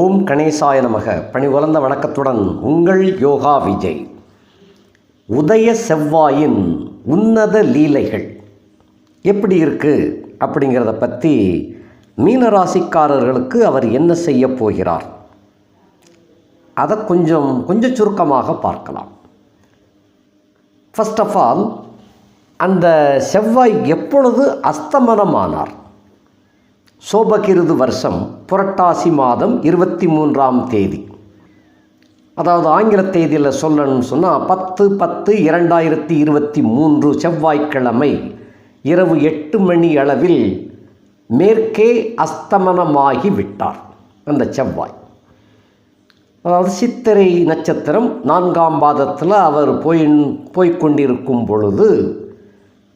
ஓம் கணேசாய நமக. பணி உலர்ந்த வணக்கத்துடன் உங்கள் யோகா விஜய். உதய செவ்வாயின் உன்னத லீலைகள் எப்படி இருக்குது அப்படிங்கிறத பற்றி மீனராசிக்காரர்களுக்கு அவர் என்ன செய்ய போகிறார்? அதை கொஞ்சம் கொஞ்சம் சுருக்கமாக பார்க்கலாம். ஃபர்ஸ்ட் ஆஃப் ஆல் அந்த செவ்வாய் எப்பொழுது அஸ்தமனமானார்? சோபகிருது வருஷம் புரட்டாசி மாதம் இருபத்தி மூன்றாம் தேதி. அதாவது ஆங்கில தேதியில் சொல்லணும்னு சொன்னால் பத்து பத்து இரண்டாயிரத்தி இருபத்தி மூன்று செவ்வாய்க்கிழமை இரவு எட்டு மணி அளவில் மேற்கே அஸ்தமனமாகி விட்டார் அந்த செவ்வாய். அதாவது சித்திரை நட்சத்திரம் நான்காம் பாதத்தில் அவர் போய் போய்கொண்டிருக்கும் பொழுது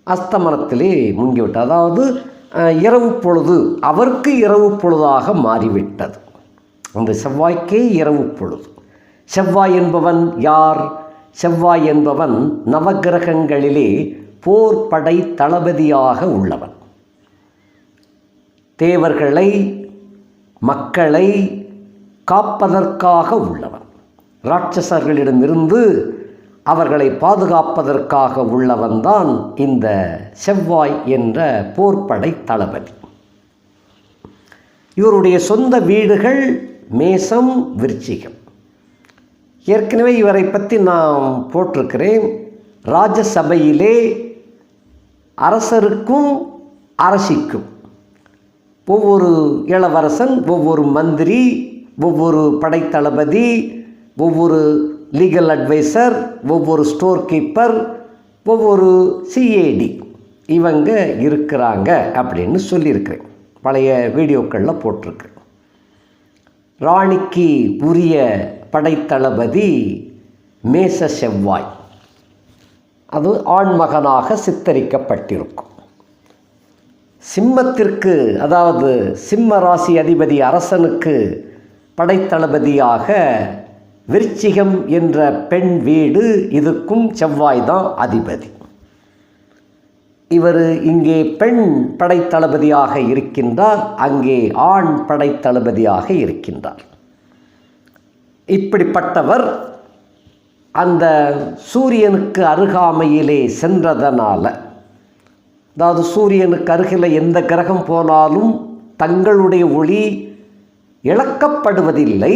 அஸ்தமனத்திலே முங்கிவிட்டார். அதாவது இரவு பொழுது அவருக்கு இரவு பொழுதாக மாறிவிட்டது. அந்த செவ்வாய்க்கே இரவு பொழுது. செவ்வாய் என்பவன் யார்? செவ்வாய் என்பவன் நவக்கிரகங்களிலே போர் படை தளபதியாக உள்ளவன். தேவர்களை மக்களை காப்பதற்காக உள்ளவன். ராட்சசர்களிடமிருந்து அவர்களை பாதுகாப்பதற்காக உள்ளவன்தான் இந்த செவ்வாய் என்ற போர்ப்படை தளபதி. இவருடைய சொந்த வீடுகள் மேசம் விருச்சிகம். ஏற்கனவே இவரை பற்றி நான் போட்டிருக்கிறேன். ராஜசபையிலே அரசருக்கும் அரசிக்கும். ஒவ்வொரு இளவரசன் ஒவ்வொரு மந்திரி ஒவ்வொரு படைத்தளபதி ஒவ்வொரு லீகல் அட்வைசர் ஒவ்வொரு ஸ்டோர் கீப்பர் ஒவ்வொரு சிஏடி இவங்க இருக்கிறாங்க அப்படின்னு சொல்லியிருக்கிறேன். பழைய வீடியோக்களில் போட்டிருக்கேன் ராணிக்கு உரிய படைத்தளபதி மேச செவ்வாய். அது ஆண்மகனாக சித்தரிக்கப்பட்டிருக்கும். சிம்மத்திற்கு அதாவது சிம்ம ராசி அதிபதி அரசனுக்கு படைத்தளபதியாக விருச்சிகம் என்ற பெண் வீடு இதுக்கும் செவ்வாய் தான் அதிபதி. இவர் இங்கே பெண் படைத்தளபதியாக இருக்கின்றார் அங்கே ஆண் படைத்தளபதியாக இருக்கின்றார். இப்படிப்பட்டவர் அந்த சூரியனுக்கு அருகாமையிலே சென்றதனால் அதாவது சூரியனுக்கு அருகில் எந்த கிரகம் போனாலும் தங்களுடைய ஒளி இழக்கப்படுவதில்லை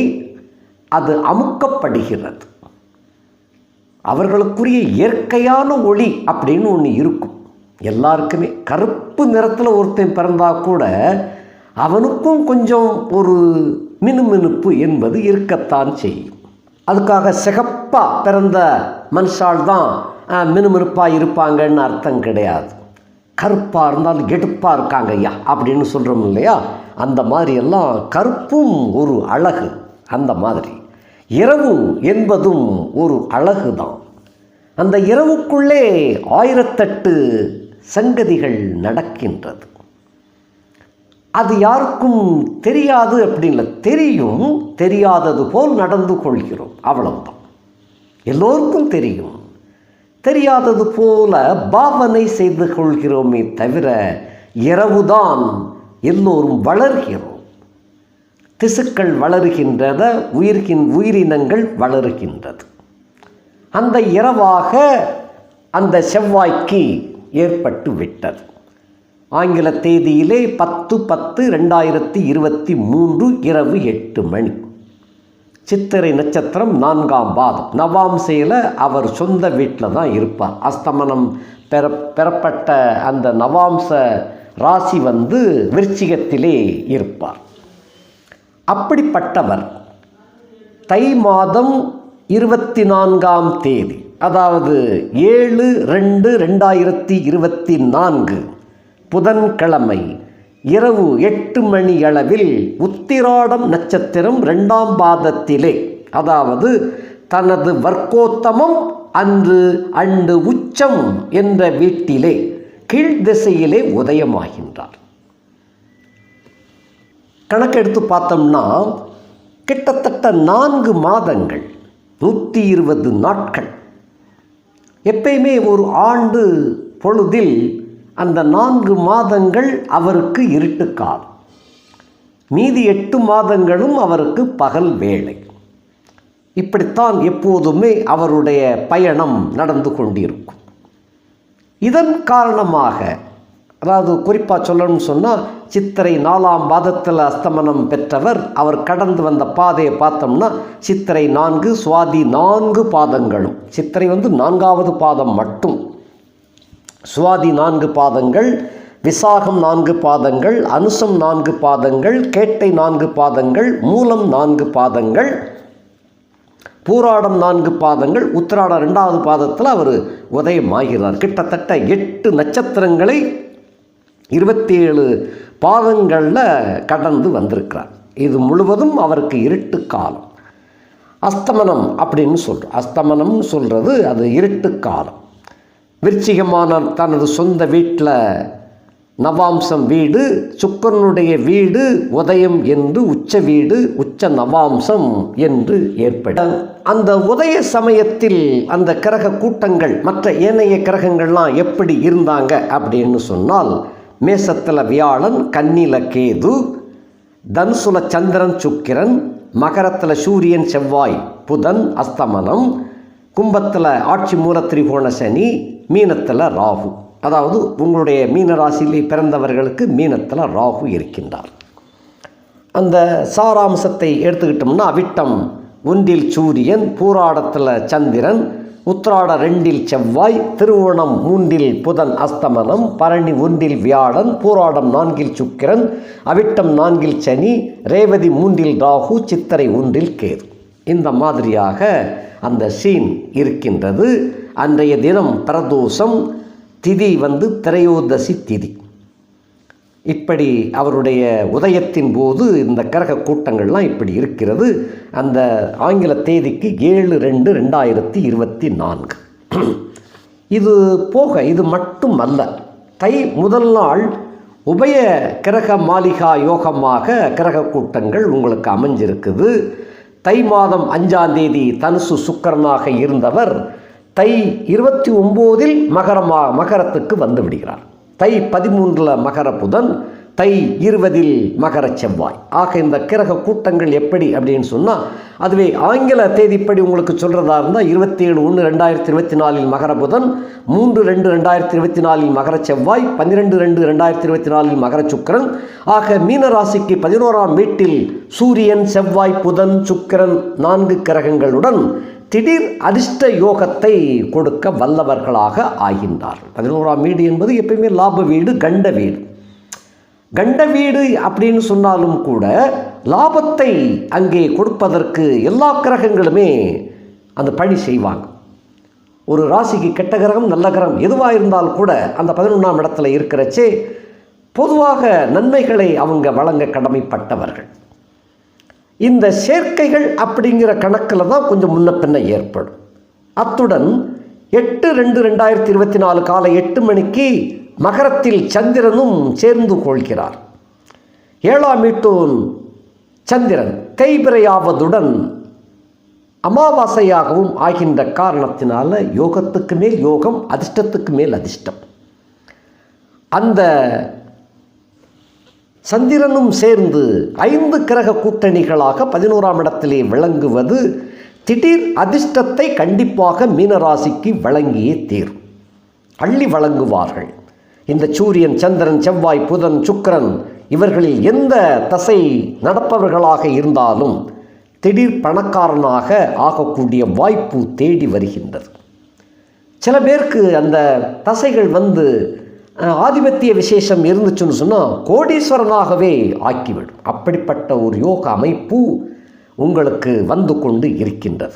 அது அமுக்கப்படுகிறது. அவர்களுக்குரிய இயற்கையான ஒளி அப்படின்னு ஒன்று இருக்கும். எல்லாருக்குமே கருப்பு நிறத்தில் ஒருத்தன் பிறந்தா கூட அவனுக்கும் கொஞ்சம் ஒரு மினுமினுப்பு என்பது இருக்கத்தான் செய்யும். அதுக்காக சிகப்பா பிறந்த மனுஷால் தான் மினுமினுப்பாக இருப்பாங்கன்னு அர்த்தம் கிடையாது. கருப்பாக இருந்தால் எடுப்பாக இருக்காங்க ஐயா அப்படின்னு சொல்கிறோம் இல்லையா? அந்த மாதிரி எல்லாம் கருப்பும் ஒரு அழகு அந்த மாதிரி. இரவு என்பதும் ஒரு அழகு தான் அந்த இரவுக்குள்ளே ஆயிரத்தெட்டு சங்கதிகள் நடக்கின்றது. அது யாருக்கும் தெரியாது அப்படின்ல தெரியும் தெரியாதது போல் நடந்து கொள்கிறோம். அவ்வளவுதான். எல்லோருக்கும் தெரியும். தெரியாதது போல பாவனை செய்து கொள்கிறோமே தவிர இரவுதான் எல்லோரும் வளர்கிறோம். திசுக்கள் வளருகின்றன உயிர்கின் உயிரினங்கள் வளருகின்றது. அந்த இரவாக அந்த செவ்வாய்க்கு ஏற்பட்டு விட்டது. ஆங்கில தேதியிலே பத்து பத்து ரெண்டாயிரத்தி இருபத்தி மூன்று இரவு எட்டு மணி. சித்திரை நட்சத்திரம் நான்காம் பாதம். நவாம்சையில் அவர் சொந்த வீட்டில் தான் இருப்பார். அஸ்தமனம் பெற பெறப்பட்ட அந்த நவாம்ச ராசி வந்து விருச்சிகத்திலே இருப்பார். அப்படிப்பட்டவர். தை மாதம் இருபத்தி நான்காம் தேதி அதாவது ஏழு ரெண்டு ரெண்டாயிரத்தி இருபத்தி நான்கு புதன்கிழமை இரவு எட்டு மணி அளவில் உத்திராடம் நட்சத்திரம் ரெண்டாம் பாதத்திலே அதாவது தனது வர்க்கோத்தமம் அன்று அண்டு உச்சம் என்ற வீட்டிலே கீழ்திசையிலே உதயமாகின்றார். கணக்கெடுத்து பார்த்தோம்னா கிட்டத்தட்ட நான்கு மாதங்கள் நூற்றி இருபது நாட்கள். எப்பயுமே ஒரு ஆண்டு பொழுதில் அந்த நான்கு மாதங்கள் அவருக்கு இருட்டுக்கால் மீதி எட்டு மாதங்களும் அவருக்கு பகல் வேலை இப்படித்தான் எப்போதுமே அவருடைய பயணம் நடந்து கொண்டிருக்கும். இதன் காரணமாக அதாவது குறிப்பாக சொல்லணும்னு சொன்னால் சித்திரை நாலாம் பாதத்தில் அஸ்தமனம் பெற்றவர் அவர் கடந்து வந்த பாதையை பார்த்தோம்னா சித்திரை நான்கு சுவாதி நான்கு பாதங்களும். சித்திரை வந்து நான்காவது பாதம் மட்டும். சுவாதி நான்கு பாதங்கள் விசாகம் நான்கு பாதங்கள் அனுசம் நான்கு பாதங்கள் கேட்டை நான்கு பாதங்கள் மூலம் நான்கு பாதங்கள் பூராடம் நான்கு பாதங்கள் உத்திராடம் ரெண்டாவது பாதத்தில் அவர் உதயமாகிறார். கிட்டத்தட்ட எட்டு நட்சத்திரங்களை இருபத்தேழு பாதங்களில் கடந்து வந்திருக்கிறார். இது முழுவதும் அவருக்கு இருட்டு காலம். அஸ்தமனம் அப்படின்னு சொல்கிறோம் அஸ்தமனம்னு சொல்கிறது அது இருட்டு காலம். விருச்சிகமான தனது சொந்த வீட்டில் நவாம்சம் வீடு சுக்கரனுடைய வீடு உதயம் என்று உச்ச வீடு உச்ச நவாம்சம் என்று ஏற்படும். அந்த உதய சமயத்தில் அந்த கிரக கூட்டங்கள் மற்ற ஏனைய கிரகங்கள்லாம் எப்படி இருந்தாங்க அப்படின்னு சொன்னால் மேசத்தில் வியாழன் கன்னில கேது தனுசுல சந்திரன் சுக்கிரன் மகரத்தில் சூரியன் செவ்வாய் புதன் அஸ்தமனம் கும்பத்தில் ஆட்சி மூல திரிகோண சனி மீனத்தில் ராகு. அதாவது உங்களுடைய மீனராசியிலே பிறந்தவர்களுக்கு மீனத்தில் ராகு இருக்கின்றார். அந்த சாராம்சத்தை எடுத்துக்கிட்டோம்னா அவிட்டம் ஒன்றில் சூரியன் பூராடத்தில் சந்திரன் உத்திராட ரெண்டில் செவ்வாய் திருவோணம் மூன்றில் புதன் அஸ்தமனம் பரணி ஒன்றில் வியாழன் பூராடம் நான்கில் சுக்கிரன் அவிட்டம் நான்கில் சனி ரேவதி மூன்றில் ராகு சித்திரை ஒன்றில் கேது. இந்த மாதிரியாக அந்த சீன் இருக்கின்றது. அன்றைய தினம் பிரதோஷம் திதி வந்து திரையோதசி திதி. இப்படி அவருடைய உதயத்தின் போது இந்த கரக கூட்டங்கள்லாம் இப்படி இருக்கிறது. அந்த ஆங்கில தேதிக்கு ஏழு ரெண்டு ரெண்டாயிரத்தி இருபத்தி நான்கு. இது போக இது மட்டும் அல்ல. தை முதல் நாள் உபய கிரக மாளிகா யோகமாக கிரக கூட்டங்கள் உங்களுக்கு அமைஞ்சிருக்குது. தை மாதம் அஞ்சாம் தேதி தனுசு சுக்கரனாக இருந்தவர் தை இருபத்தி ஒம்போதில் மகரமாக மகரத்துக்கு வந்து விடுகிறார். தை பதிமூன்றில் மகர புதன் தை இருபதில் மகர செவ்வாய். ஆக இந்த கிரக கூட்டங்கள் எப்படி அப்படின்னு சொன்னால் அதுவே ஆங்கில தேதிப்படி உங்களுக்கு சொல்கிறதா இருந்தால் இருபத்தி ஏழு ஒன்று ரெண்டாயிரத்தி இருபத்தி நாலில் மகர புதன் மூன்று ரெண்டு ரெண்டாயிரத்தி இருபத்தி நாலில் மகர செவ்வாய் பன்னிரெண்டு ரெண்டு ரெண்டாயிரத்தி இருபத்தி நாலில் மகர சுக்கரன். ஆக மீன ராசிக்கு பதினோராம் வீட்டில் சூரியன் செவ்வாய் புதன் சுக்கிரன் நான்கு கிரகங்களுடன் திடீர் அதிர்ஷ்ட யோகத்தை கொடுக்க வல்லவர்களாக ஆகின்றார்கள். பதினோராம் வீடு என்பது எப்பயுமே லாப வீடு கண்ட வீடு. கண்ட வீடு அப்படின்னு சொன்னாலும் கூட லாபத்தை அங்கே கொடுப்பதற்கு எல்லா கிரகங்களுமே அந்த பணி செய்வாங்க. ஒரு ராசிக்கு கெட்ட கிரகம் நல்ல கிரகம் எதுவாக இருந்தால் கூட அந்த பதினொன்றாம் இடத்துல இருக்கிறச்சே பொதுவாக நன்மைகளை அவங்க வழங்க கடமைப்பட்டவர்கள். இந்த சேர்க்கைகள் அப்படிங்கிற கணக்கில் தான் கொஞ்சம் முன்ன பின்ன ஏற்படும். அத்துடன் எட்டு ரெண்டு ரெண்டாயிரத்தி இருபத்தி நாலு காலை எட்டு மணிக்கு மகரத்தில் சந்திரனும் சேர்ந்து கொள்கிறார். ஏழாம் வீட்டோன் சந்திரன் தேய்பிரையாவதுடன் அமாவாசையாகவும் ஆகின்ற காரணத்தினால யோகத்துக்கு மேல் யோகம் அதிர்ஷ்டத்துக்கு மேல் அதிர்ஷ்டம். அந்த சந்திரனும் சேர்ந்து ஐந்து கிரக கூட்டணிகளாக பதினோராம் இடத்திலே விளங்குவது திடீர் அதிர்ஷ்டத்தை கண்டிப்பாக மீனராசிக்கு வழங்கியே தீரும். அள்ளி வழங்குவார்கள். இந்த சூரியன் சந்திரன் செவ்வாய் புதன் சுக்கிரன் இவர்களில் எந்த தசை நடப்பவர்களாக இருந்தாலும் திடீர் பணக்காரனாக ஆகக்கூடிய வாய்ப்பு தேடி வருகின்றது. சில பேருக்கு அந்த தசைகள் வந்து ஆதிபத்திய விசேஷம் இருந்துச்சுன்னு சொன்னால் கோடீஸ்வரனாகவே ஆக்கிவிடும். அப்படிப்பட்ட ஒரு யோக அமைப்பு உங்களுக்கு வந்து கொண்டு இருக்கின்றது.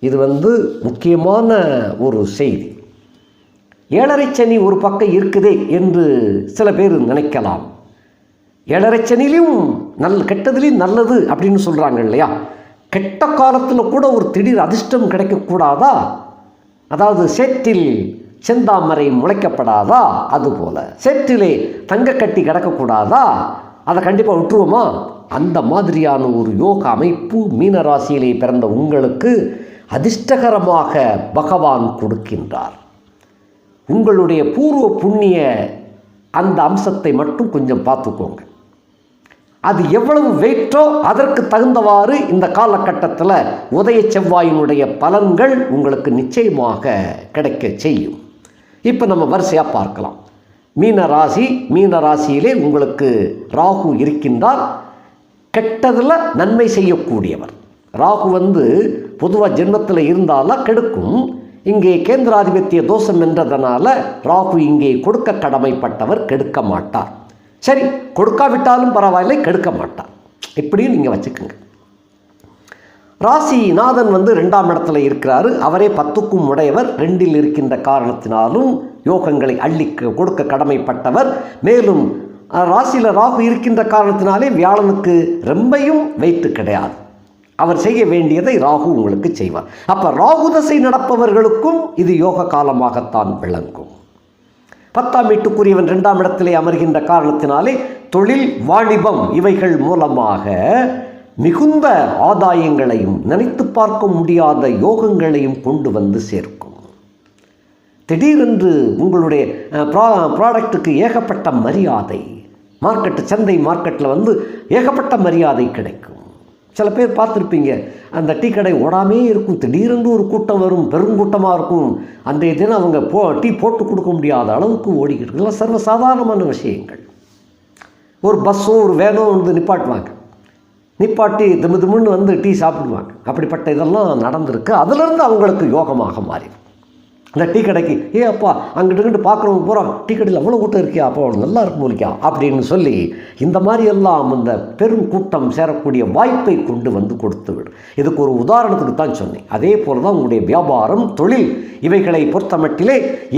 இது வந்து முக்கியமான ஒரு செய்தி. ஏழரை சனி ஒரு பக்கம் இருக்குதே என்று சில பேர் நினைக்கலாம். ஏழரை சனிலையும் நல் கெட்டதுலேயும் நல்லது அப்படின்னு சொல்கிறாங்க இல்லையா? கெட்ட காலத்தில் கூட ஒரு திடீர் அதிர்ஷ்டம் கிடைக்கக்கூடாதா? அதாவது சேற்றில் செந்தாமரை முளைக்கப்படாதா? அதுபோல. செற்றிலே தங்க கட்டி கிடக்கக்கூடாதா? அதை கண்டிப்பாக விட்டுருவோமா? அந்த மாதிரியான ஒரு யோக அமைப்பு மீன ராசியிலே பிறந்த உங்களுக்கு அதிர்ஷ்டகரமாக பகவான் கொடுக்கின்றார். உங்களுடைய பூர்வ புண்ணிய அந்த அம்சத்தை மட்டும் கொஞ்சம் பார்த்துக்கோங்க. அது எவ்வளவு வெயிட்டோ அதற்கு தகுந்தவாறு இந்த காலகட்டத்தில் உதய செவ்வாயினுடைய பலன்கள் உங்களுக்கு நிச்சயமாக கிடைக்க செய்யும். இப்போ நம்ம வரிசையாக பார்க்கலாம். மீன ராசி மீன ராசியிலே உங்களுக்கு ராகு இருக்கின்றார். கெட்டதில் நன்மை செய்யக்கூடியவர். ராகு வந்து பொதுவாக ஜென்மத்தில் இருந்தாலும் கெடுக்கும். இங்கே கேந்திராதிபத்திய தோஷம் என்றதனால ராகு இங்கே கொடுக்க கடமைப்பட்டவர் கெடுக்க மாட்டார். சரி கொடுக்காவிட்டாலும் பரவாயில்லை கெடுக்க மாட்டார். இப்படியும் நீங்கள் வச்சுக்கோங்க. ராசி நாதன் வந்து ரெண்டாம் இடத்துல இருக்கிறாரு. அவரே பத்துக்கும் உடையவர். ரெண்டில் இருக்கின்ற காரணத்தினாலும் யோகங்களை அள்ளி கொடுக்க கடமைப்பட்டவர். மேலும் ராசியில் ராகு இருக்கின்ற காரணத்தினாலே வியாழனுக்கு ரொம்பையும் வைத்து கிடையாது. அவர் செய்ய வேண்டியதை ராகு உங்களுக்கு செய்வார். அப்போ ராகு தசை நடப்பவர்களுக்கும் இது யோக காலமாகத்தான் விளங்கும். பத்தாம் வீட்டுக்குரியவன் ரெண்டாம் இடத்திலே அமர்கின்ற காரணத்தினாலே தொழில் வாணிபம் இவைகள் மூலமாக மிகுந்த ஆதாயங்களையும் நினைத்து பார்க்க முடியாத யோகங்களையும் கொண்டு வந்து சேர்க்கும். திடீரென்று உங்களுடைய ப்ராடக்ட்டுக்கு ஏகப்பட்ட மரியாதை மார்க்கெட்டு சந்தை மார்க்கெட்டில் வந்து ஏகப்பட்ட மரியாதை கிடைக்கும். சில பேர் பார்த்துருப்பீங்க அந்த டீ கடை ஓடாமே இருக்கும் திடீரென்று ஒரு கூட்டம் வரும் பெருங்கூட்டமாக இருக்கும் அன்றைய தினம் அவங்க போ டீ போட்டு கொடுக்க முடியாத அளவுக்கு ஓடிக்கிட்டு இருக்கலாம் சர்வசாதாரணமான விஷயங்கள். ஒரு பஸ்ஸோ ஒரு வேனோ வந்து நிப்பாட்டுவாங்க. நிப்பாட்டி திமு திமுன்னு வந்து டீ சாப்பிடுவாங்க. அப்படிப்பட்ட இதெல்லாம் நடந்திருக்கு. அதிலிருந்து அவங்களுக்கு யோகமாக மாறிடும் இந்த டீ கடைக்கு ஏ அப்பா அங்கிட்டு இங்கிட்டு பார்க்குறவங்க போகிறோம் டீ கடையில் அவ்வளோ கூட்டம் இருக்கியா அப்போ நல்லா இருக்கும் போலிக்கா? அப்படின்னு சொல்லி இந்த மாதிரி எல்லாம் இந்த பெரும் கூட்டம் சேரக்கூடிய வாய்ப்பை கொண்டு வந்து கொடுத்து விடும் இதுக்கு ஒரு உதாரணத்துக்கு தான் சொன்னேன். அதே போல தான் உங்களுடைய வியாபாரம் தொழில் இவைகளை பொறுத்தமட்டிலே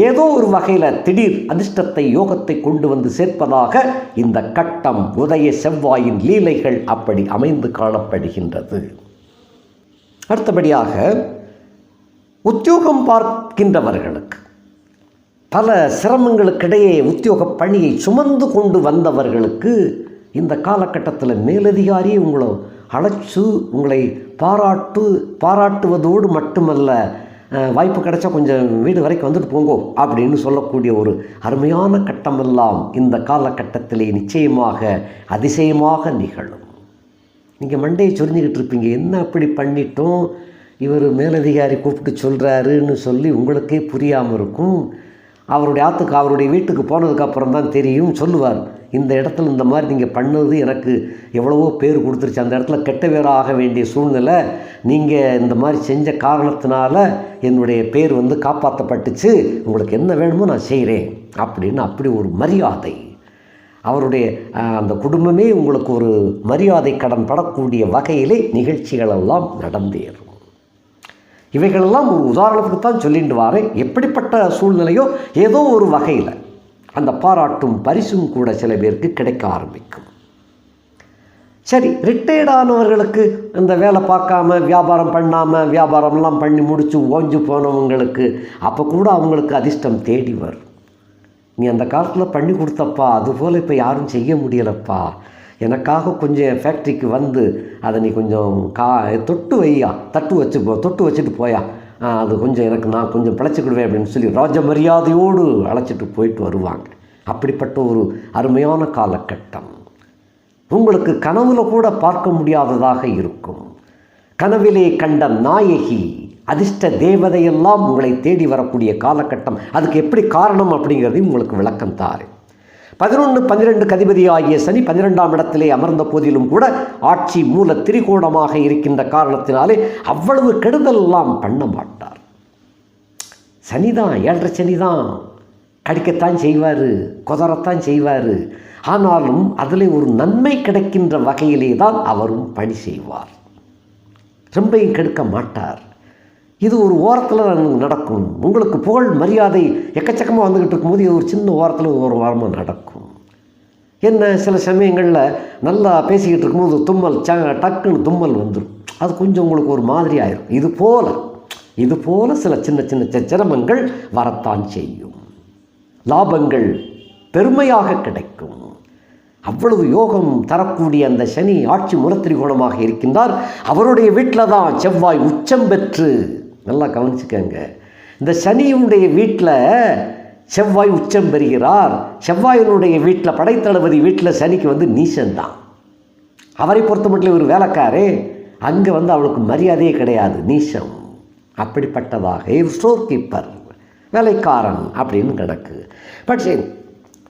ஏதோ ஒரு வகையில் திடீர் அதிர்ஷ்டத்தை யோகத்தை கொண்டு வந்து சேர்ப்பதாக இந்த கட்டம் உதய செவ்வாயின் லீலைகள் அப்படி அமைந்து காணப்படுகின்றது. அடுத்தபடியாக உத்தியோகம் பார்க்கின்றவர்களுக்கு. பல சிரமங்களுக்கிடையே உத்தியோக பணியை சுமந்து கொண்டு வந்தவர்களுக்கு இந்த காலகட்டத்தில் மேலதிகாரி உங்களை அழைச்சு உங்களை பாராட்டு பாராட்டுவதோடு மட்டுமல்ல வாய்ப்பு கிடைச்சா கொஞ்சம் வீடு வரைக்கும் வந்துட்டு போங்கோ அப்படின்னு சொல்லக்கூடிய ஒரு அருமையான கட்டமெல்லாம் இந்த காலகட்டத்திலே நிச்சயமாக அதிசயமாக நிகழும். நீங்கள் மண்டையை சொரிஞ்சுக்கிட்டு இருப்பீங்க. என்ன அப்படி பண்ணிட்டோம்? இவர் மேலதிகாரி கூப்பிட்டு சொல்கிறாருன்னு சொல்லி உங்களுக்கே புரியாமல் இருக்கும். அவருடைய ஆத்துக்கு அவருடைய வீட்டுக்கு போனதுக்கப்புறம் தான் தெரியும் சொல்லுவார். இந்த இடத்துல இந்த மாதிரி நீங்கள் பண்ணது எனக்கு எவ்வளவோ பேர் கொடுத்துருச்சு. அந்த இடத்துல கெட்ட பேராக ஆக வேண்டிய சூழ்நிலை நீங்கள் இந்த மாதிரி செஞ்ச காரணத்தினால என்னுடைய பேர் வந்து காப்பாற்றப்பட்டுச்சு உங்களுக்கு என்ன வேணுமோ நான் செய்கிறேன் அப்படின்னு அப்படி ஒரு மரியாதை. அவருடைய அந்த குடும்பமே உங்களுக்கு ஒரு மரியாதை கடன் படக்கூடிய வகையிலே நிகழ்ச்சிகளெல்லாம் நடந்தேறும். இவைகளெல்லாம் ஒரு உதாரணத்துக்கு தான் சொல்லிட்டு வாரேன் எப்படிப்பட்ட சூழ்நிலையோ ஏதோ ஒரு வகையில் அந்த பாராட்டும் பரிசும் கூட சில பேருக்கு கிடைக்க ஆரம்பிக்கும். சரி ரிட்டையர்ட் ஆனவர்களுக்கு இந்த வேலை பார்க்காம வியாபாரம் பண்ணாமல் வியாபாரம்லாம் பண்ணி முடித்து ஓஞ்சு போனவங்களுக்கு அப்போ கூட அவங்களுக்கு அதிர்ஷ்டம் தேடி வரும். நீ அந்த காலத்தில் பண்ணி கொடுத்தப்பா அதுபோல் இப்போ யாரும் செய்ய முடியலப்பா. எனக்காக கொஞ்சம் என் ஃபேக்ட்ரிக்கு வந்து அதை நீ கொஞ்சம் கா தொட்டு வையா. தட்டு வச்சு தொட்டு வச்சுட்டு போயா. அது கொஞ்சம் எனக்கு நான் கொஞ்சம் பிழைச்சிக்கிடுவேன் அப்படின்னு சொல்லி ராஜ மரியாதையோடு அழைச்சிட்டு போயிட்டு வருவாங்க. அப்படிப்பட்ட ஒரு அருமையான காலகட்டம். உங்களுக்கு கனவுல கூட பார்க்க முடியாததாக இருக்கும். கனவிலே கண்ட நாயகி அதிர்ஷ்ட தேவதையெல்லாம் உங்களை தேடி வரக்கூடிய காலகட்டம். அதுக்கு எப்படி காரணம் அப்படிங்கிறதையும் உங்களுக்கு விளக்கம் தாரு பதினொன்று பன்னிரெண்டு கதிபதி ஆகிய சனி பன்னிரெண்டாம் இடத்திலே அமர்ந்த போதிலும் கூட ஆட்சி மூல திரிகோணமாக இருக்கின்ற காரணத்தினாலே அவ்வளவு கெடுதலெல்லாம் பண்ண மாட்டார். சனிதான் ஏழரை சனிதான். கடிக்கத்தான் செய்வார் குதறத்தான் செய்வார். ஆனாலும் அதில் ஒரு நன்மை கிடைக்கின்ற வகையிலே தான் அவரும் பணி செய்வார். ரொம்பையும் கெடுக்க மாட்டார். இது ஒரு ஓரத்தில் நடக்கும். உங்களுக்கு புகழ் மரியாதை எக்கச்சக்கமாக வந்துக்கிட்டு இருக்கும்போது இது ஒரு சின்ன ஓரத்தில் ஒரு வாரமாக நடக்கும். என்ன சில சமயங்களில் நல்லா பேசிக்கிட்டு இருக்கும்போது தும்மல் ச டக்குன்னு தும்மல் வந்துடும் அது கொஞ்சம் உங்களுக்கு ஒரு மாதிரி ஆயிரும். இது போல் இது போல் சில சின்ன சின்ன சிரமங்கள் வரத்தான் செய்யும். லாபங்கள் பெருமையாக கிடைக்கும். அவ்வளவு யோகம் தரக்கூடிய அந்த சனி ஆட்சி முரத்திரிகோணமாக இருக்கின்றார். அவருடைய வீட்டில் தான் செவ்வாய் உச்சம் பெற்று நல்லா கவனிச்சுக்கங்க. இந்த சனியுடைய வீட்டில் செவ்வாய் உச்சம் பெறுகிறார். செவ்வாயினுடைய வீட்டில் படைத்தளபதி வீட்டில் சனிக்கு வந்து நீசன்தான் அவரை பொறுத்த மட்டும் ஒரு வேலைக்காரே. அங்கே வந்து அவளுக்கு மரியாதையே கிடையாது. நீசம். அப்படிப்பட்டதாக ஸ்டோர் கீப்பர் வேலைக்காரன் அப்படின்னு கிடக்கு. பட்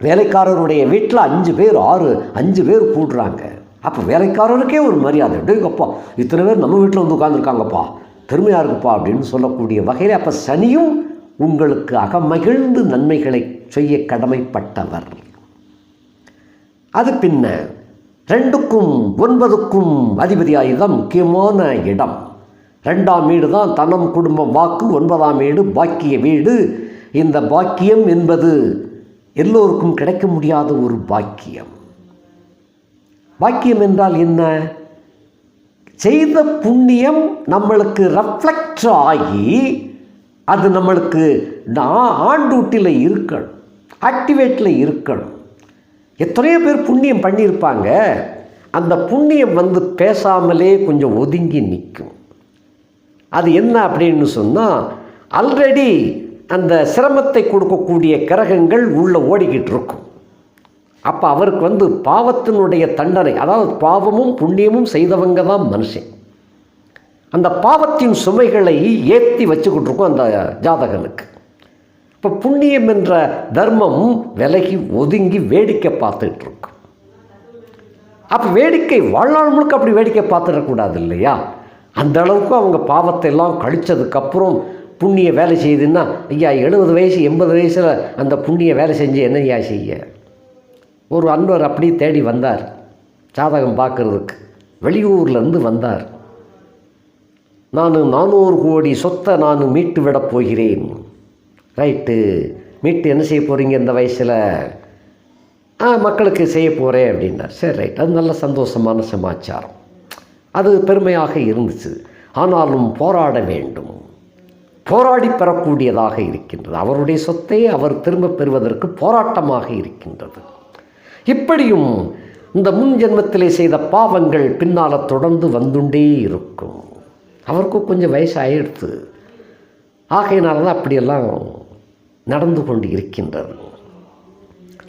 வேலைக்காரருடைய வீட்டில் அஞ்சு பேர் ஆறு அஞ்சு பேர் கூடுறாங்க. அப்போ வேலைக்காரருக்கே ஒரு மரியாதை. டேங்கப்பா இத்தனை பேர் நம்ம வீட்டில் வந்து உட்காந்துருக்காங்கப்பா பெருமையாக இருக்குப்பா அப்படின்னு சொல்லக்கூடிய வகையில் அப்போ சனியும் உங்களுக்கு அகமகிழ்ந்து நன்மைகளை செய்ய கடமைப்பட்டவர். அது பின்ன ரெண்டுக்கும் ஒன்பதுக்கும் அதிபதியாக தான் முக்கியமான இடம். ரெண்டாம் வீடு தான் தனம் குடும்பம் வாக்கு ஒன்பதாம் வீடு பாக்கிய வீடு. இந்த பாக்கியம் என்பது எல்லோருக்கும் கிடைக்க முடியாத ஒரு பாக்கியம். பாக்கியம் என்றால் என்ன? செய்த புண்ணியம் நம்மளுக்கு ரெஃப்ளெக்ட் ஆகி அது நம்மளுக்கு நா- ஆண்டூட்டில் இருக்கணும் ஆக்டிவேட்டில் இருக்கணும். எத்தனையோ பேர் புண்ணியம் பண்ணியிருப்பாங்க. அந்த புண்ணியம் வந்து பேசாமலே கொஞ்சம் ஒதுங்கி நிற்கும். அது என்ன அப்படின்னு சொன்னால் ஆல்ரெடி அந்த சிரமத்தை கொடுக்கக்கூடிய கிரகங்கள் உள்ளே ஓடிக்கிட்டு இருக்கும். அப்போ அவருக்கு வந்து பாவத்தினுடைய தண்டனை அதாவது பாவமும் புண்ணியமும் செய்தவங்க தான் மனுஷன். அந்த பாவத்தின் சுமைகளை ஏற்றி வச்சுக்கிட்டு இருக்கும் அந்த ஜாதகனுக்கு. இப்போ புண்ணியம் என்ற தர்மம் விலகி ஒதுங்கி வேடிக்கை பார்த்துட்டு இருக்கும் அப்போ வேடிக்கை வாழ்நாள் முழுக்க அப்படி வேடிக்கை பார்த்துடக்கூடாது இல்லையா? அந்த அளவுக்கு அவங்க பாவத்தை எல்லாம் கழிச்சதுக்கப்புறம் புண்ணிய வேலை செய்யுதுன்னா ஐயா எழுபது வயசு எண்பது வயசில் அந்த புண்ணிய வேலை செஞ்சு என்ன ஐயா செய்ய? ஒரு அன்பர் அப்படியே தேடி வந்தார். ஜாதகம் பார்க்கறதுக்கு. வெளியூர்லேருந்து வந்தார். நான் நானூறு கோடி சொத்தை நான் மீட்டு விடப் போகிறேன். ரைட்டு. மீட்டு என்ன செய்ய போகிறீங்க இந்த வயசில்? ஆ மக்களுக்கு செய்ய போகிறேன் அப்படின்னார். சரி ரைட். அது நல்ல சந்தோஷமான சமாச்சாரம். அது பெருமையாக இருந்துச்சு. ஆனாலும் போராட வேண்டும். போராடி பெறக்கூடியதாக இருக்கின்றது. அவருடைய சொத்தை அவர் திரும்ப பெறுவதற்கு போராட்டமாக இருக்கின்றது. இப்படியும் இந்த முன் ஜென்மத்திலே செய்த பாவங்கள் பின்னால் தொடர்ந்து வந்துண்டே இருக்கும். அவருக்கும் கொஞ்சம் வயசு ஆயிடுத்து ஆகையினால தான் அப்படியெல்லாம் நடந்து கொண்டு இருக்கின்றது.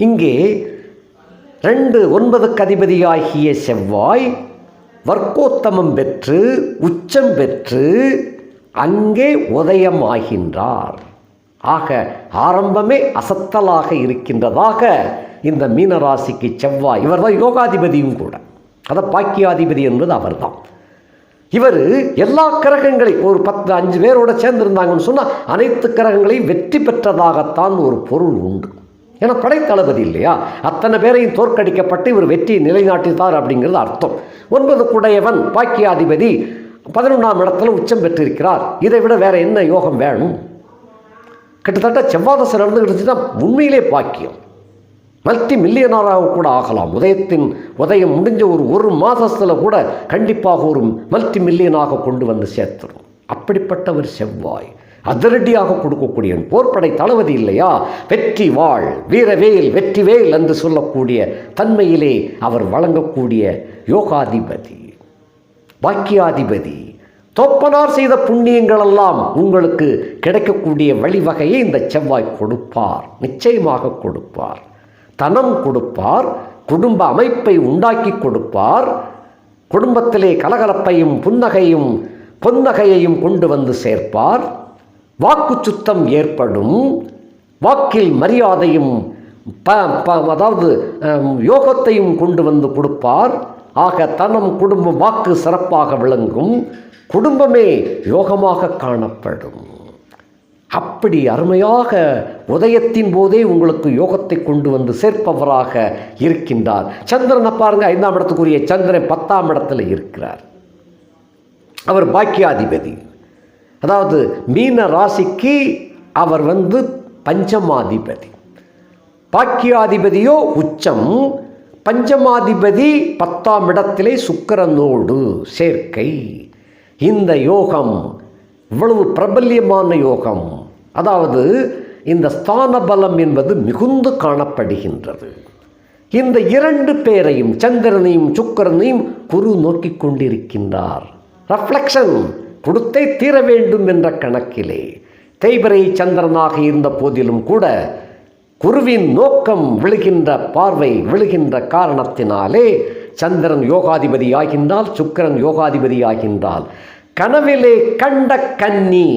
இங்கே ரெண்டு ஒன்பதுக்கு அதிபதியாகிய செவ்வாய் வர்க்கோத்தமம் பெற்று உச்சம் பெற்று அங்கே உதயமாகின்றார். ஆக ஆரம்பமே அசத்தலாக இருக்கின்றதாக இந்த மீனராசிக்கு செவ்வாய் இவர் தான் யோகாதிபதியும் கூட. அதை பாக்கியாதிபதி என்பது அவர் தான் இவர் எல்லா கிரகங்களையும் ஒரு பத்து அஞ்சு பேரோட சேர்ந்திருந்தாங்கன்னு சொன்னால் அனைத்து கிரகங்களையும் வெற்றி பெற்றதாகத்தான் ஒரு பொருள் உண்டு. ஏன்னா படைத்தளபதி இல்லையா? அத்தனை பேரையும் தோற்கடிக்கப்பட்டு இவர் வெற்றியை நிலைநாட்டித்தார் அப்படிங்கிறது அர்த்தம். ஒன்பது குடையவன் பாக்கியாதிபதி பதினொன்றாம் இடத்துல உச்சம் பெற்றிருக்கிறார். இதை விட வேற என்ன யோகம் வேணும்? கிட்டத்தட்ட செவ்வாதசை நடந்துகிட்டு இருந்துச்சுன்னா உண்மையிலே பாக்கியம். மல்டி மில்லியனராக கூட ஆகலாம். உதயத்தின் உதயம் முடிஞ்ச ஒரு ஒரு மாதத்தில் கூட கண்டிப்பாக ஒரு மல்டி மில்லியனாக கொண்டு வந்து சேர்த்துடும் அப்படிப்பட்ட ஒரு செவ்வாய் அதிரடியாக கொடுக்கக்கூடிய போர்ப்படை தளபதி இல்லையா? வெற்றி வாழ் வீரவேல் வெற்றிவேல் என்று சொல்லக்கூடிய தன்மையிலே அவர் வழங்கக்கூடிய யோகாதிபதி பாக்கியாதிபதி தோப்பனார் செய்த புண்ணியங்களெல்லாம் உங்களுக்கு கிடைக்கக்கூடிய வழிவகையை இந்த செவ்வாய் கொடுப்பார். நிச்சயமாக கொடுப்பார். தனம் கொடுப்பார் குடும்ப அமைப்பை உண்டாக்கி கொடுப்பார் குடும்பத்திலே கலகலப்பையும் புன்னகையும் பொன்னகையையும் கொண்டு வந்து சேர்ப்பார். வாக்கு சுத்தம் ஏற்படும். வாக்கில் மரியாதையும் ப ப- அதாவது யோகத்தையும் கொண்டு வந்து கொடுப்பார். ஆக தனம் குடும்பம் வாக்கு சிறப்பாக விளங்கும். குடும்பமே யோகமாக காணப்படும். அப்படி அருமையாக உதயத்தின் போதே உங்களுக்கு யோகத்தை கொண்டு வந்து சேர்ப்பவராக இருக்கின்றார். சந்திரனை பாருங்க ஐந்தாம் இடத்துக்குரிய சந்திரன் பத்தாம் இடத்துல இருக்கிறார். அவர் பாக்கியாதிபதி. அதாவது மீன ராசிக்கு அவர் வந்து பஞ்சமாதிபதி. பாக்கியாதிபதியோ உச்சம் பஞ்சமாதிபதி பத்தாம் இடத்திலே சுக்கரனோடு சேர்க்கை. இந்த யோகம் இவ்வளவு பிரபல்யமான யோகம். அதாவது இந்த ஸ்தான பலம் என்பது மிகுந்து காணப்படுகின்றது. இந்த இரண்டு பேரையும் சந்திரனையும் சுக்கிரனையும் குரு நோக்கிக் கொண்டிருக்கின்றார். ரெஃப்ளெக்ஷன் கொடுத்தே தீர வேண்டும் என்ற கணக்கிலே. தேய்பிரை சந்திரனாக இருந்த போதிலும் கூட குருவின் நோக்கம் விழுகின்ற பார்வை விழுகின்ற காரணத்தினாலே சந்திரன் யோகாதிபதி ஆகின்றால் சுக்கிரன் யோகாதிபதி ஆகின்றால் கனவிலே கண்ட கன்னி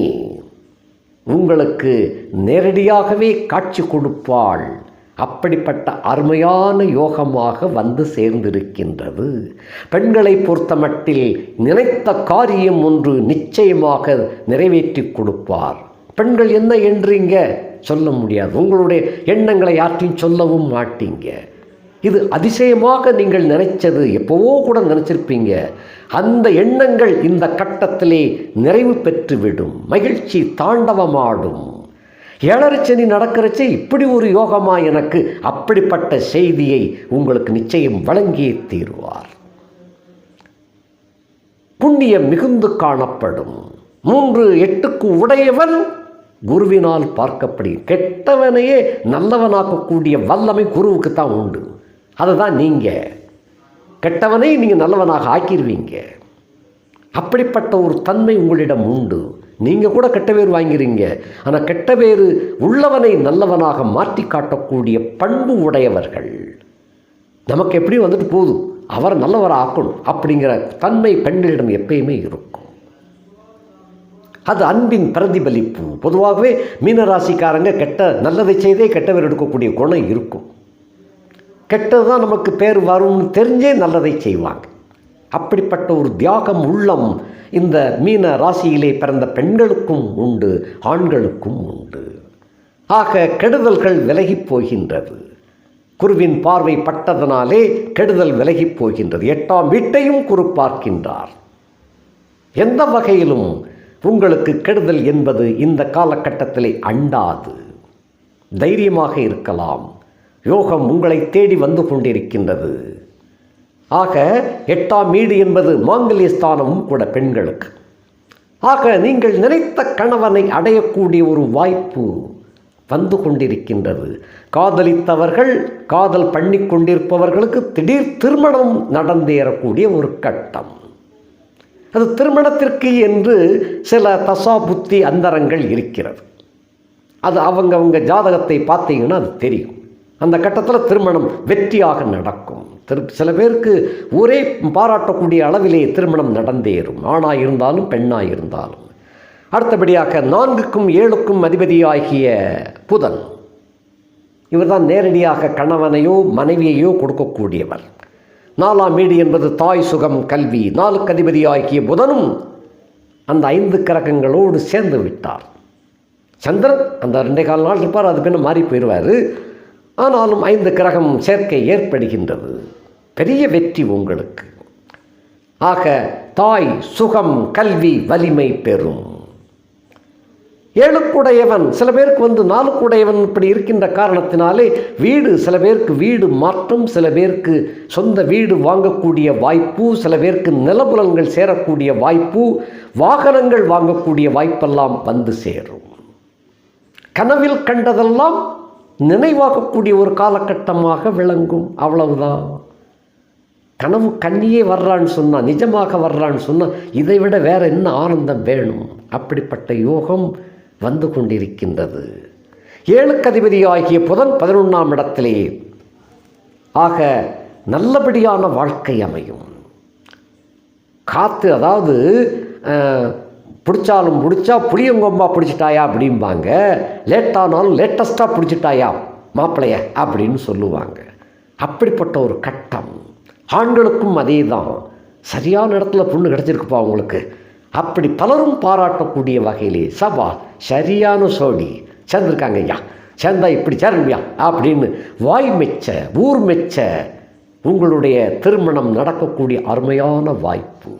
உங்களுக்கு நேரடியாகவே காட்சி கொடுப்பாள். அப்படிப்பட்ட அருமையான யோகமாக வந்து சேர்ந்திருக்கின்றது. பெண்களை பொறுத்தமட்டில் நினைத்த காரியம் ஒன்று நிச்சயமாக நிறைவேற்றி கொடுப்பார். பெண்கள் என்ன என்றீங்க? சொல்ல முடியாது. உங்களுடைய எண்ணங்களை யார்ட்டையும் சொல்லவும் மாட்டீங்க. இது அதிசயமாக நீங்கள் நினைச்சது எப்போவோ கூட நினைச்சிருப்பீங்க. அந்த எண்ணங்கள் இந்த கட்டத்திலே நிறைவு பெற்றுவிடும். மகிழ்ச்சி தாண்டவமாடும். ஏழரச்சனி நடக்கிறச்சே இப்படி ஒரு யோகமா எனக்கு அப்படிப்பட்ட செய்தியை உங்களுக்கு நிச்சயம் வழங்கியே தீருவார். புண்ணியம் மிகுந்து காணப்படும். மூன்று எட்டுக்கு உடையவன் குருவினால் பார்க்கப்படி கெட்டவனையே நல்லவனாக்கக்கூடிய வல்லமை குருவுக்கு தான் உண்டு. அதை தான் நீங்கள் கெட்டவனை நீங்கள் நல்லவனாக ஆக்கிடுவீங்க அப்படிப்பட்ட ஒரு தன்மை உங்களிடம் உண்டு. நீங்கள் கூட கெட்ட பேர் வாங்கிறீங்க ஆனால் கெட்ட பேர் உள்ளவனை நல்லவனாக மாற்றி காட்டக்கூடிய பண்பு உடையவர்கள். நமக்கு எப்படி வந்துட்டு போதும். அவரை நல்லவரை ஆக்கணும் அப்படிங்கிற தன்மை பெண்களிடம் எப்பயுமே இருக்கும். அது அன்பின் பிரதிபலிப்பு. பொதுவாகவே மீனராசிக்காரங்க கெட்ட நல்லதை செய்தே கெட்டவர் எடுக்கக்கூடிய குணம் இருக்கும். கெட்டது தான் நமக்கு பேர் வரும்னு தெரிஞ்சே நல்லதை செய்வாங்க. அப்படிப்பட்ட ஒரு தியாகம் உள்ளம் இந்த மீன ராசியிலே பிறந்த பெண்களுக்கும் உண்டு ஆண்களுக்கும் உண்டு. ஆக கெடுதல்கள் விலகிப் போகின்றது. குருவின் பார்வை பட்டதனாலே கெடுதல் விலகிப் போகின்றது. எட்டாம் வீட்டையும் குரு பார்க்கின்றார். எந்த வகையிலும் உங்களுக்கு கெடுதல் என்பது இந்த காலகட்டத்திலே அண்டாது. தைரியமாக இருக்கலாம். யோகம் உங்களை தேடி வந்து கொண்டிருக்கின்றது. ஆக எட்டாம் வீடு என்பது மாங்கல்ய ஸ்தானமும் கூட பெண்களுக்கு. ஆக நீங்கள் நினைத்த கணவனை அடையக்கூடிய ஒரு வாய்ப்பு வந்து கொண்டிருக்கின்றது. காதலித்தவர்கள் காதல் பண்ணி கொண்டிருப்பவர்களுக்கு திடீர் திருமணம் நடந்தேறக்கூடிய ஒரு கட்டம். அது திருமணத்திற்கு என்று சில தசா புத்தி அந்தரங்கள் இருக்கிறது. அது அவங்கவுங்க ஜாதகத்தை பார்த்தீங்கன்னா அது தெரியும். அந்த கட்டத்தில் திருமணம் வெற்றியாக நடக்கும். திரு சில பேருக்கு ஒரே பாராட்டக்கூடிய அளவிலே திருமணம் நடந்தேறும். ஆணாக இருந்தாலும் பெண்ணாக இருந்தாலும். அடுத்தபடியாக நான்குக்கும் ஏழுக்கும் அதிபதியாகிய புதன். இவர்தான் நேரடியாக கணவனையோ மனைவியையோ கொடுக்கக்கூடியவர். நாலாம் வீடு என்பது தாய் சுகம் கல்வி. நாலுக்கு அதிபதியாகிய புதனும் அந்த ஐந்து கிரகங்களோடு சேர்ந்து விட்டார். சந்திரன் அந்த ரெண்டே கால் நாள் இருப்பார் அது பின்ன மாறி போயிடுவார். ஆனாலும் ஐந்து கிரகம் சேர்க்கை ஏற்படுகின்றது. பெரிய வெற்றி உங்களுக்கு. ஆக தாய் சுகம் கல்வி வலிமை பெறும். ஏழுக்குடையவன் சில பேருக்கு வந்து நாலுக்குடையவன் இப்படி இருக்கின்ற காரணத்தினாலே வீடு சில பேருக்கு வீடு மாற்றம் சில பேருக்கு சொந்த வீடு வாங்கக்கூடிய வாய்ப்பு சில பேருக்கு நிலபுலன்கள் சேரக்கூடிய வாய்ப்பு வாகனங்கள் வாங்கக்கூடிய வாய்ப்பெல்லாம் வந்து சேரும். கனவில் கண்டதெல்லாம் நினைவாகக்கூடிய ஒரு காலகட்டமாக விளங்கும். அவ்வளவுதான். கனவு கண்ணியே வர்றான்னு சொன்னால் நிஜமாக வர்றான்னு சொன்னால் இதை விட வேற என்ன ஆனந்தம் வேணும்? அப்படிப்பட்ட யோகம் வந்து கொண்டிருக்கின்றது. ஏழுக்கதிபதி ஆகிய புதன் பதினொன்றாம் இடத்திலே ஆக நல்லபடியான வாழ்க்கை அமையும். காற்று அதாவது பிடிச்சாலும் பிடிச்சா புளியங்கொம்பா பிடிச்சிட்டாயா அப்படிம்பாங்க. லேட்டானாலும் லேட்டஸ்ட்டாக பிடிச்சிட்டாயா? மாப்பிளைய அப்படின்னு சொல்லுவாங்க. அப்படிப்பட்ட ஒரு கட்டம். ஆண்களுக்கும் அதே தான் சரியான இடத்துல பொண்ணு கிடச்சிருக்குப்பா உங்களுக்கு. அப்படி பலரும் பாராட்டக்கூடிய வகையிலே சபா சரியான சோடி சேர்ந்துருக்காங்க ஐயா. சேர்ந்தா இப்படி சேரணுயா அப்படின்னு வாய் மெச்ச ஊர் மெச்ச உங்களுடைய திருமணம் நடக்கக்கூடிய அருமையான வாய்ப்பு.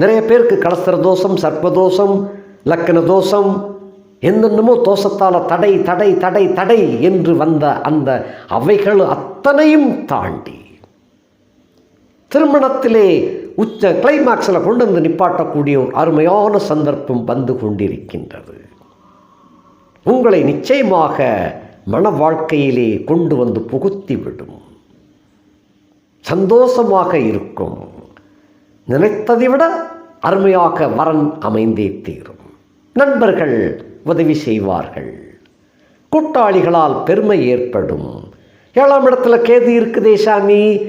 நிறைய பேருக்கு கலஸ்தர தோஷம் சர்ப்பதோஷம் லக்கண தோஷம் என்னென்னமோ தோஷத்தால் தடை தடை தடை தடை என்று வந்த அந்த அவைகள் அத்தனையும் தாண்டி திருமணத்திலே உச்ச கிளைமாக்ஸில் கொண்டு வந்து நிப்பாட்டக்கூடிய ஒரு அருமையான சந்தர்ப்பம் வந்து கொண்டிருக்கின்றது. உங்களை நிச்சயமாக மன வாழ்க்கையிலே கொண்டு வந்து புகுத்திவிடும் சந்தோஷமாக இருக்கும். நினைத்ததை விட அருமையாக வரன் அமைந்தே தீரும். நண்பர்கள் உதவி செய்வார்கள். கூட்டாளிகளால் பெருமை ஏற்படும். ஏழாம் இடத்துல கேது இருக்குதே சாமி.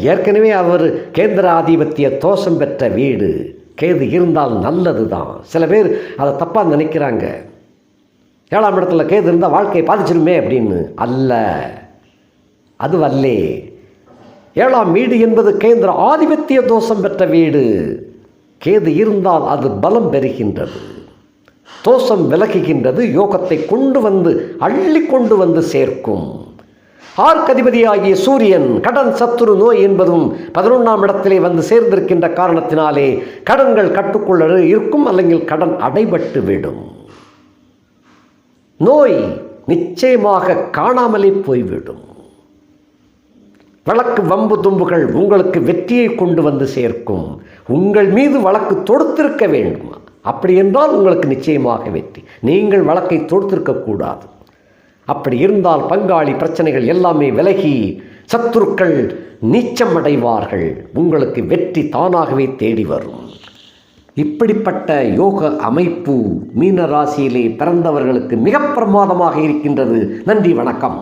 ஏற்கனவே அவர் கேந்திர ஆதிபத்திய தோஷம் பெற்ற வீடு. கேது இருந்தால் நல்லது தான் சில பேர் அதை தப்பாக நினைக்கிறாங்க. ஏழாம் இடத்துல கேது இருந்தால் வாழ்க்கையை பாதிச்சிருமே அப்படின்னு. அல்ல. அது வல்லே ஏழாம் வீடு என்பது கேந்திர ஆதிபத்திய தோஷம் பெற்ற வீடு. கேது இருந்தால் அது பலம் பெறுகின்றது தோஷம் விலகுகின்றது யோகத்தை கொண்டு வந்து அள்ளி கொண்டு வந்து சேர்க்கும் ஆர்க்கதிபதியாகிய சூரியன் கடன் சத்துரு நோய் என்பதும் பதினொன்றாம் இடத்திலே வந்து சேர்ந்திருக்கின்ற காரணத்தினாலே கடன்கள் கட்டுக்குள்ள இருக்கும் അല്ലെങ്കിൽ கடன் அடைபட்டு விடும் நோய் நிச்சயமாக காணாமலே போய்விடும் வழக்கு வம்பு தும்புகள் உங்களுக்கு வெற்றியை கொண்டு வந்து சேர்க்கும். உங்கள் மீது வழக்கு தொடுத்திருக்க வேண்டும். அப்படி என்றால் உங்களுக்கு நிச்சயமாக வெற்றி. நீங்கள் வழக்கை தொடுத்திருக்கக்கூடாது அப்படி இருந்தால் பங்காளி பிரச்சனைகள் எல்லாமே விலகி சத்துருக்கள் நீச்சம் அடைவார்கள் உங்களுக்கு வெற்றி தானாகவே தேடி வரும். இப்படிப்பட்ட யோக அமைப்பு மீன ராசியிலே பிறந்தவர்களுக்கு மிக பிரமாதமாக இருக்கின்றது. நன்றி வணக்கம்.